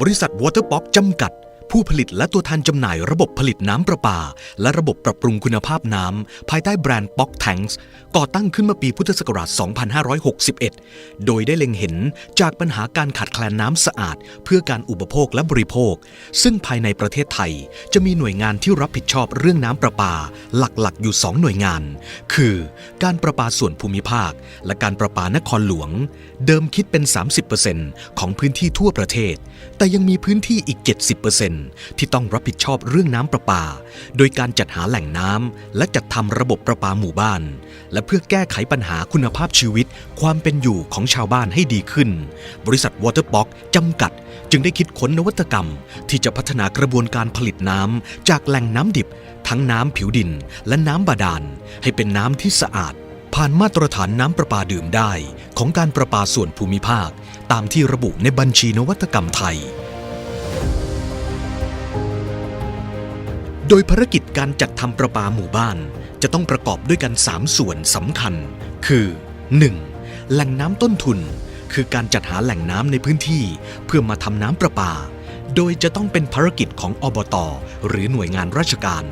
บริษัทวอเตอร์ป๊อปจำกัด ผู้ผลิตและตัวแทนจำหน่ายระบบผลิตน้ำประปา และระบบปรับปรุงคุณภาพน้ำ ภายใต้แบรนด์ Box Tanks ก่อตั้งขึ้นมื่อปีพุทธศักราช 2561 โดยได้เล็งเห็นจากปัญหาการขาดแคลนน้ำสะอาด เพื่อการอุปโภคและบริโภค ซึ่งภายในประเทศไทย จะมีหน่วยงานที่รับผิดชอบเรื่องน้ำประปา หลักๆ อยู่ 2 หน่วยงาน คือ การประปาส่วนภูมิภาค และการประปานครหลวง เดิมคิดเป็น 30%ของพื้นที่ทั่วประเทศ แต่ยังมีพื้นที่อีก 70%ที่ต้องรับผิดชอบเรื่องน้ำประปา โดยการจัดหาแหล่งน้ำและจัดทำระบบประปาหมู่บ้าน และเพื่อแก้ไขปัญหาคุณภาพชีวิต ความเป็นอยู่ของชาวบ้านให้ดีขึ้น บริษัท Waterbox จำกัด จึงได้คิดค้นนวัตกรรม ที่จะพัฒนากระบวนการผลิตน้ำจากแหล่งน้ำดิบ ทั้งน้ำผิวดิน และน้ำบาดาล ให้เป็นน้ำที่สะอาดผ่านมาตรฐานน้ำประปาดื่มได้ ของการประปาส่วนภูมิภาค ตามที่ระบุในบัญชีนวัตกรรมไทย โดยภารกิจการจัดทำประปาหมู่บ้าน จะต้องประกอบด้วยกัน 3 ส่วนสำคัญ คือ 1. แหล่งน้ำต้นทุน คือการจัดหาแหล่งน้ำในพื้นที่ เพื่อมาทำน้ำประปา โดยจะต้องเป็นภารกิจของอบต หรือหน่วยงานราชการ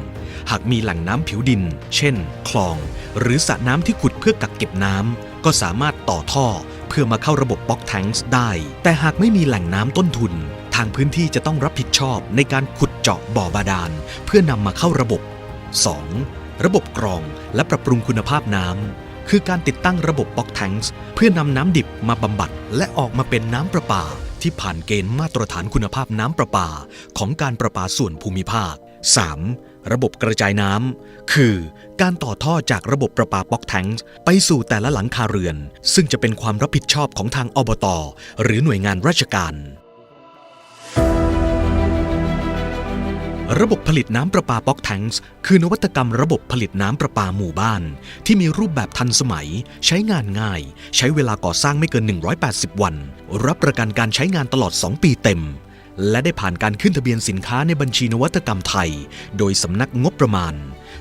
หากมีแหล่งน้ำผิวดิน เช่น คลอง หรือสระน้ำที่ขุดเพื่อกักเก็บน้ำก็สามารถต่อท่อ เพื่อมาเข้าระบบบ็อกแทงส์ได้ แต่หากไม่มีแหล่งน้ำต้นทุน ทางพื้นที่จะต้องรับผิดชอบในการขุดเจาะบ่อบาดาล เพื่อนำมาเข้าระบบ 2. ระบบกรองและปรับปรุงคุณภาพน้ำคือการติดตั้งระบบบ็อกแทงส์เพื่อนำน้ำดิบมาบำบัด และออกมาเป็นน้ำประปา ที่ผ่านเกณฑ์มาตรฐานคุณภาพน้ำประปา ของการประปาส่วนภูมิภาค 3. ระบบกระจายน้ำคือการต่อท่อจากระบบประปาบ็อกแทงส์ไปสู่แต่ละหลังคาเรือน ซึ่งจะเป็นความรับผิดชอบของทางอบต หรือหน่วยงานราชการ ระบบผลิตน้ำประปาบ็อกแทงส์คือนวัตกรรมระบบผลิตน้ำประปาหมู่บ้าน ที่มีรูปแบบทันสมัย ใช้งานง่าย ใช้เวลาก่อสร้างไม่เกิน 180 วัน รับประกันการใช้งานตลอด 2 ปีเต็ม และได้ผ่านการขึ้นทะเบียนสินค้าในบัญชีนวัตกรรมไทย โดยสำนักงบประมาณ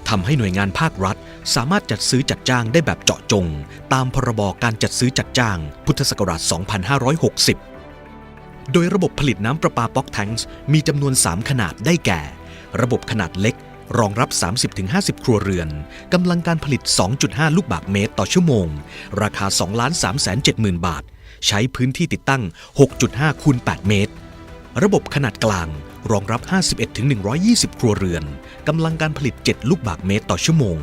ทำให้หน่วยงานภาครัฐ สามารถจัดซื้อจัดจ้างได้แบบเจาะจง ตามพรบการจัดซื้อจัดจ้าง พุทธศักราช 2560 โดยระบบผลิตน้ำประปาบ็อกแทงส์มีจำนวน 3 ขนาดได้แก่ ระบบขนาดเล็ก รองรับ 30-50 ครัวเรือน กำลังการผลิต 2.5 ลูกบาศก์เมตรต่อชั่วโมง ราคา 2 3 7 0 0 0 0 บาท ใช้พื้นที่ติดตั้ง 6.5 คูณ 8 เมตร ระบบขนาดกลาง รองรับ 51-120 ครัวเรือน กำลังการผลิต 7 ลูกบาศก์เมตรต่อชั่วโมง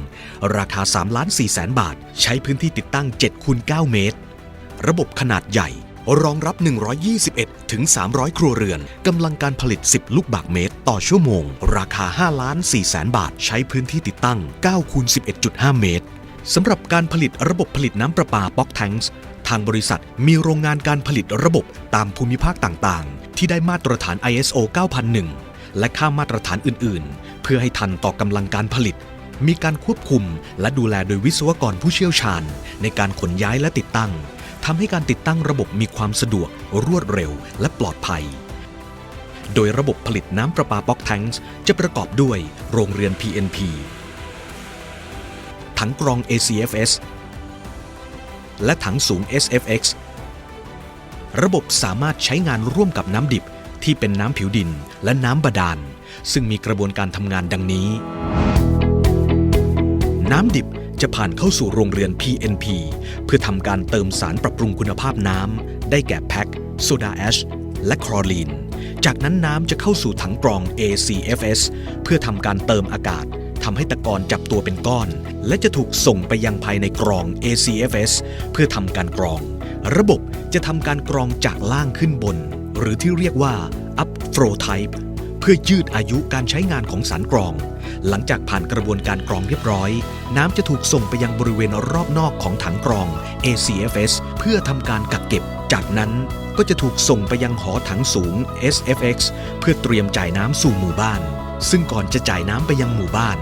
ราคา 3 4 0 0 0 0บาท ใช้พื้นที่ติดตั้ง 7 คูณ 9 เมตร ระบบขนาดใหญ่ รองรับ 121 ถึง 300 ครัวเรือน กำลังการผลิต 10 ลูกบาศก์เมตร ต่อชั่วโมง ราคา 5 ล้าน4แสนบาท ใช้พื้นที่ติดตั้ง9คูณ11.5 เมตร สำหรับการผลิตระบบผลิตน้ำประปาป๊อกแทงส์ทางบริษัทมีโรงงานการผลิตระบบตามภูมิภาคต่างๆ ที่ได้มาตรฐาน ISO 9001 และค่ามาตรฐานอื่นๆ เพื่อให้ทันต่อกำลังการผลิต มีการควบคุมและดูแลโดยวิศวกรผู้เชี่ยวชาญ ในการขนย้ายและติดตั้งำให้การติดตั้งระบบมีความสะดวก รวดเร็ว และปลอดภัย โดยระบบผลิตน้ำประปาบ็อกแทงส์จะประกอบด้วยโรงเรือน PNP ถังกรอง ACFS และถังสูง SFX ระบบสามารถใช้งานร่วมกับน้ำดิบที่เป็นน้ำผิวดินและน้ำบาดาล ซึ่งมีกระบวนการทำงานดังนี้ น้ำดิบ จะผ่านเข้าสู่โรงเรือน PNP เพื่อทำการเติมสารปรับปรุงคุณภาพน้ำได้แก่แพ็คโซดาแอชและคลอรีน จากนั้นน้ำจะเข้าสู่ถังกรอง ACFS เพื่อทำการเติมอากาศทำให้ตะกอนจับตัวเป็นก้อน และจะถูกส่งไปยังภายในกรอง ACFS เพื่อทำการกรอง ระบบจะทำการกรองจากล่างขึ้นบน หรือที่เรียกว่า up flow type เพื่อยืดอายุการใช้งานของสารกรอง หลังจากผ่านกระบวนการกรองเรียบร้อย น้ำจะถูกส่งไปยังบริเวณรอบนอกของถังกรอง ACFS เพื่อทำการกักเก็บ จากนั้นก็จะถูกส่งไปยังหอถังสูง SFX เพื่อเตรียมจ่ายน้ำสู่หมู่บ้าน ซึ่งก่อนจะจ่ายน้ำไปยังหมู่บ้าน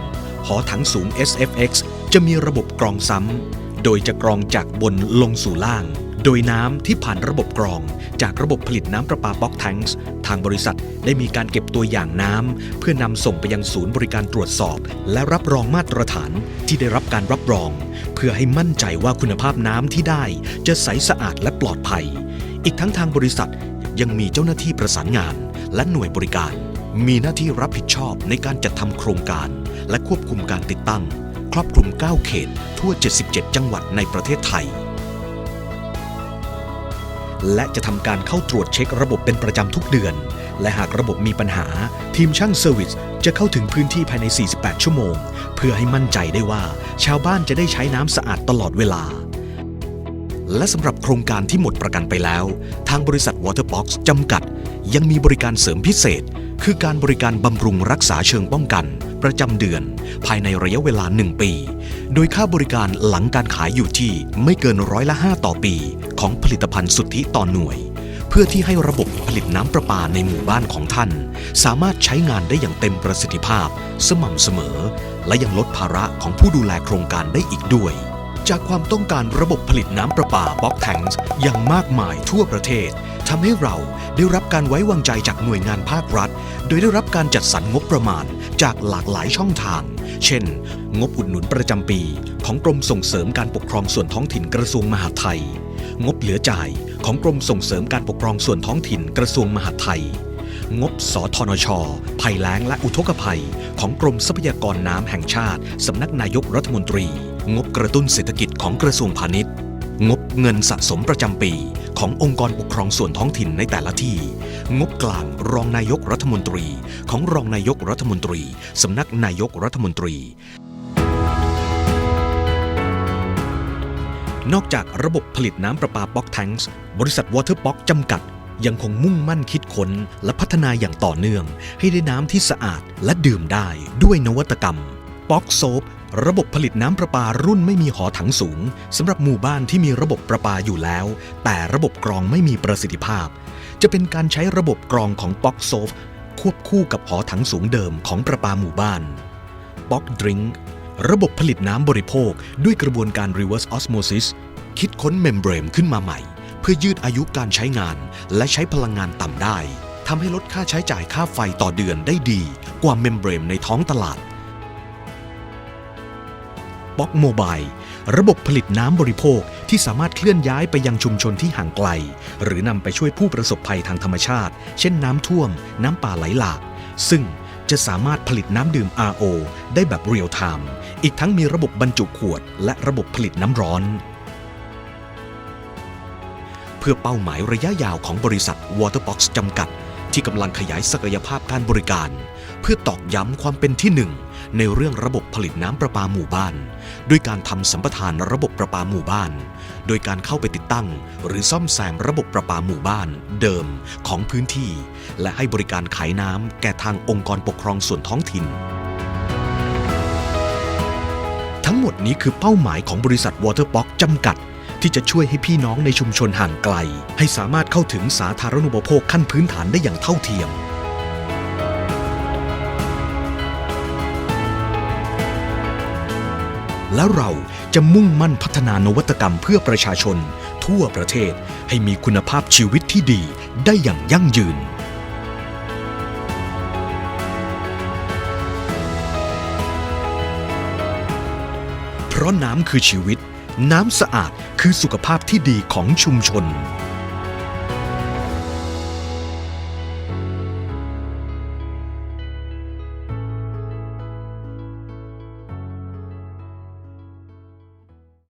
หอถังสูง SFX จะมีระบบกรองซ้ำโดยจะกรองจากบนลงสู่ล่าง โดยน้ำที่ผ่านระบบกรอง จากระบบผลิตน้ำประปาบ็อกแทงส์ทางบริษัทได้มีการเก็บตัวอย่างน้ำเพื่อนำส่งไปยังศูนย์บริการตรวจสอบ และรับรองมาตรฐานที่ได้รับการรับรอง เพื่อให้มั่นใจว่าคุณภาพน้ำที่ได้จะใสสะอาดและปลอดภัย อีกทั้งทางบริษัทยังมีเจ้าหน้าที่ประสานงาน และหน่วยบริการ มีหน้าที่รับผิดชอบในการจัดทำโครงการ และควบคุมการติดตั้ง ครอบคลุม 9 เขต ทั่ว 77 จังหวัดในประเทศไทย และจะทำการเข้าตรวจเช็คระบบเป็นประจำทุกเดือน และหากระบบมีปัญหา ทีมช่างเซอร์วิสจะเข้าถึงพื้นที่ภายใน 48 ชั่วโมง เพื่อให้มั่นใจได้ว่า ชาวบ้านจะได้ใช้น้ำสะอาดตลอดเวลา และสำหรับโครงการที่หมดประกันไปแล้ว ทางบริษัท Waterbox จำกัด ยังมีบริการเสริมพิเศษ คือการบริการบำรุงรักษาเชิงป้องกัน ประจำเดือน ภายในระยะเวลา 1 ปี โดยค่าบริการหลังการขายอยู่ที่ไม่เกินร้อยละ 5 ต่อปี ของผลิตภัณฑ์สุทธิต่อหน่วย เพื่อที่ให้ระบบผลิตน้ำประปาในหมู่บ้านของท่าน สามารถใช้งานได้อย่างเต็มประสิทธิภาพ สม่ำเสมอ และยังลดภาระของผู้ดูแลโครงการได้อีกด้วย จากความต้องการระบบผลิตน้ำประปาบ็อกแทงส์อย่างมากมายทั่วประเทศทำให้เราได้รับการไว้วางใจจากหน่วยงานภาครัฐ โดยได้รับการจัดสรรงบประมาณจากหลากหลายช่องทาง เช่น งบอุดหนุนประจำปี ของกรมส่งเสริมการปกครองส่วนท้องถิ่นกระทรวงมหาดไทย งบเหลือจ่ายของกรมส่งเสริมการปกครองส่วนท้องถิ่นกระทรวงมหาดไทย งบสทนช ภัยแล้งและอุทกภัย ของกรมทรัพยากรน้ำแห่งชาติสำนักนายกรัฐมนตรี งบกระตุ้นเศรษฐกิจของกระทรวงพาณิชย์ งบเงินสะสมประจำปีขององค์กรปกครองส่วนท้องถิ่นในแต่ละที่ งบกลางรองนายกรัฐมนตรี ของรองนายกรัฐมนตรี สำนักนายกรัฐมนตรี นอกจากระบบผลิตน้ำประปาป๊อกแทงส์บริษัทวอเตอร์ป๊อกจำกัดยังคงมุ่งมั่นคิดค้นและพัฒนาอย่างต่อเนื่อง ให้ได้น้ำที่สะอาดและดื่มได้ด้วยนวัตกรรม ป๊อกโซฟ ระบบผลิตน้ำประปารุ่นไม่มีหอถังสูงสำหรับหมู่บ้านที่มีระบบประปาอยู่แล้ว แต่ระบบกรองไม่มีประสิทธิภาพ จะเป็นการใช้ระบบกรองของป๊อกโซฟควบคู่กับหอถังสูงเดิมของประปาหมู่บ้านป๊อกดริงระบบผลิตน้ำบริโภคด้วยกระบวนการ reverse osmosis คิดค้นเมมเบรนขึ้นมาใหม่ เพื่อยืดอายุการใช้งาน และใช้พลังงานต่ำได้ทำให้ลดค่าใช้จ่ายค่าไฟต่อเดือนได้ดี กว่าเมมเบรนในท้องตลาด ป๊อกโมบายระบบผลิตน้ำบริโภคที่สามารถเคลื่อนย้ายไปยังชุมชนที่ห่างไกล หรือนำไปช่วยผู้ประสบภัยทางธรรมชาติ เช่นน้ำท่วม น้ำป่าไหลหลาก ซึ่งจะสามารถผลิตน้ำดื่ม RO ได้แบบเรียลไทม์อีกทั้งมีระบบบรรจุขวด และระบบผลิตน้ำร้อน เพื่อเป้าหมายระยะยาวของบริษัท Waterbox จำกัด ที่กำลังขยายศักยภาพการบริการ เพื่อตอกย้ำความเป็นที่หนึ่ง ในเรื่องระบบผลิตน้ำประปาหมู่บ้าน ด้วยการทำสัมปทานระบบประปาหมู่บ้าน โดยการเข้าไปติดตั้ง หรือซ่อมแซมระบบประปาหมู่บ้าน เดิมของพื้นที่ และให้บริการขายน้ำแก่ทางองค์กรปกครองส่วนท้องถิ่น ทั้งหมดนี้คือเป้าหมายของบริษัท Waterbox จำกัดที่จะช่วยให้พี่น้องในชุมชนห่างไกล ให้สามารถเข้าถึงสาธารณูปโภคขั้นพื้นฐานได้อย่างเท่าเทียม และเราจะมุ่งมั่นพัฒนานวัตกรรมเพื่อประชาชน ทั่วประเทศให้มีคุณภาพชีวิตที่ดีได้อย่างยั่งยืนเพราะน้ำคือชีวิต น้ำสะอาดคือสุขภาพที่ดีของชุมชน